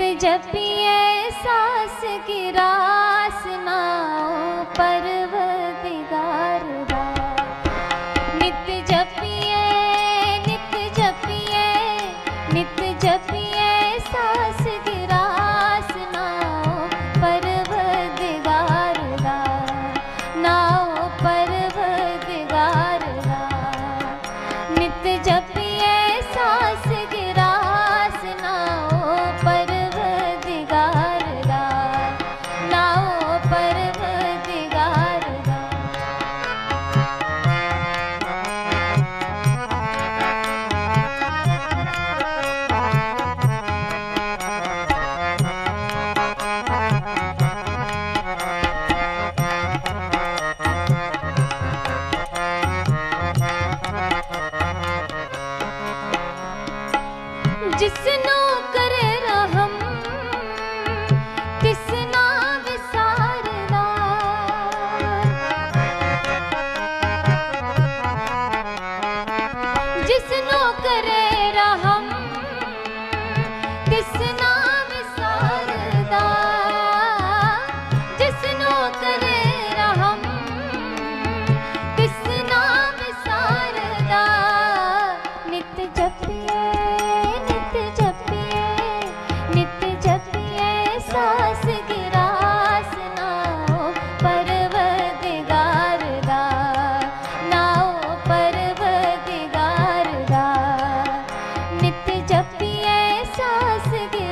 जपिए सास की रासना 接戦な。से के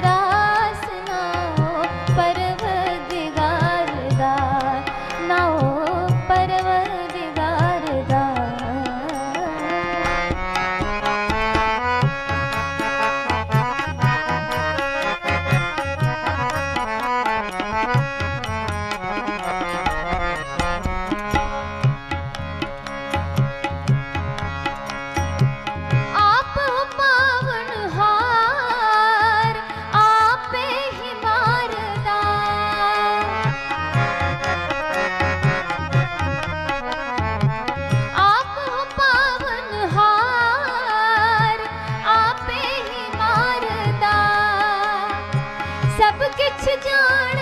kaçacak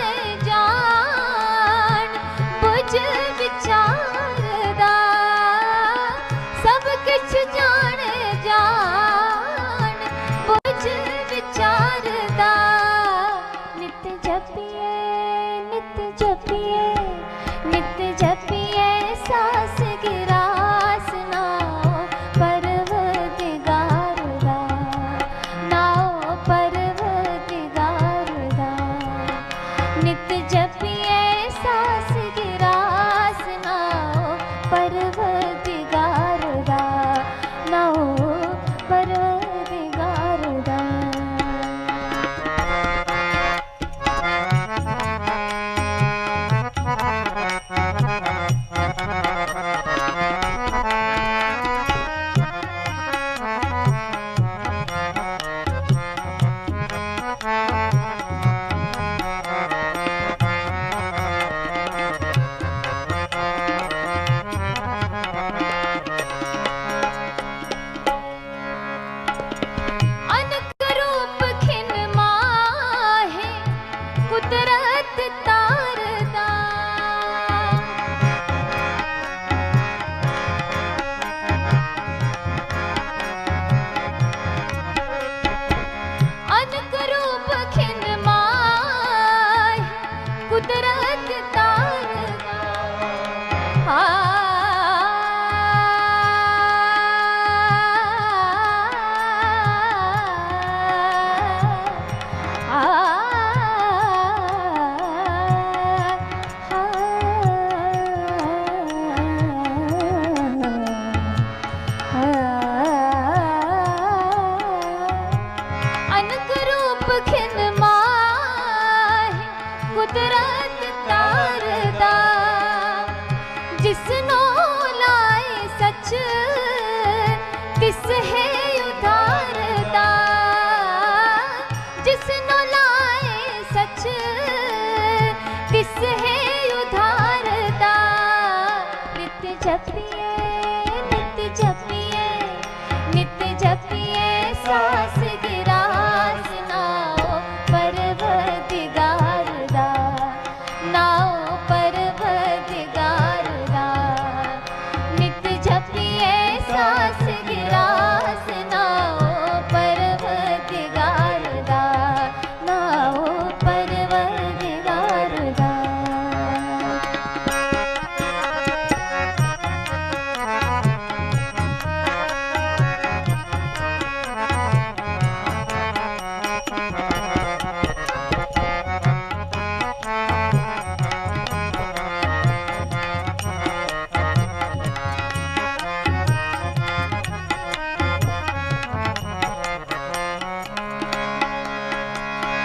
ਕੁਦਰਤ ਤਾਰਦਾ ਜਿਸ ਸੱਚ, ਤਿਸ ਹੈ ਉਧਾਰਦਾ ਲਾਏ ਸੱਚ, ਤਿਸ ਹੈ ਉਧਾਰਦਾ ਨਿਤ ਜਪੀਏ ਨਿਤ ਜਪੀਏ ਨਿਤ ਜਪੀਏ ਸਾਸ ਗਿਰ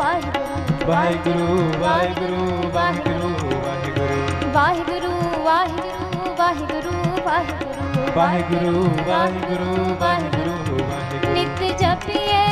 ਵਾਹਿਗੁਰੂ ਵਾਹਿਗੁਰੂ ਵਾਹਿਗੁਰੂ ਵਾਹਿਗੁਰੂ ਵਾਹਿਗੁਰੂ ਵਾਹਿਗੁਰੂ ਵਾਹਿਗੁਰੂ ਵਾਹਿਗੁਰੂ ਵਾਹਿਗੁਰੂ ਵਾਹਿਗੁਰੂ। ਵਾਹਿਗੁਰੂ ਵਾਹਿਗੁਰੂ ਵਾਹਿਗੁਰੂ ਵਾਹਿਗੁਰੂ ਨਿਤ ਜਪੀਏ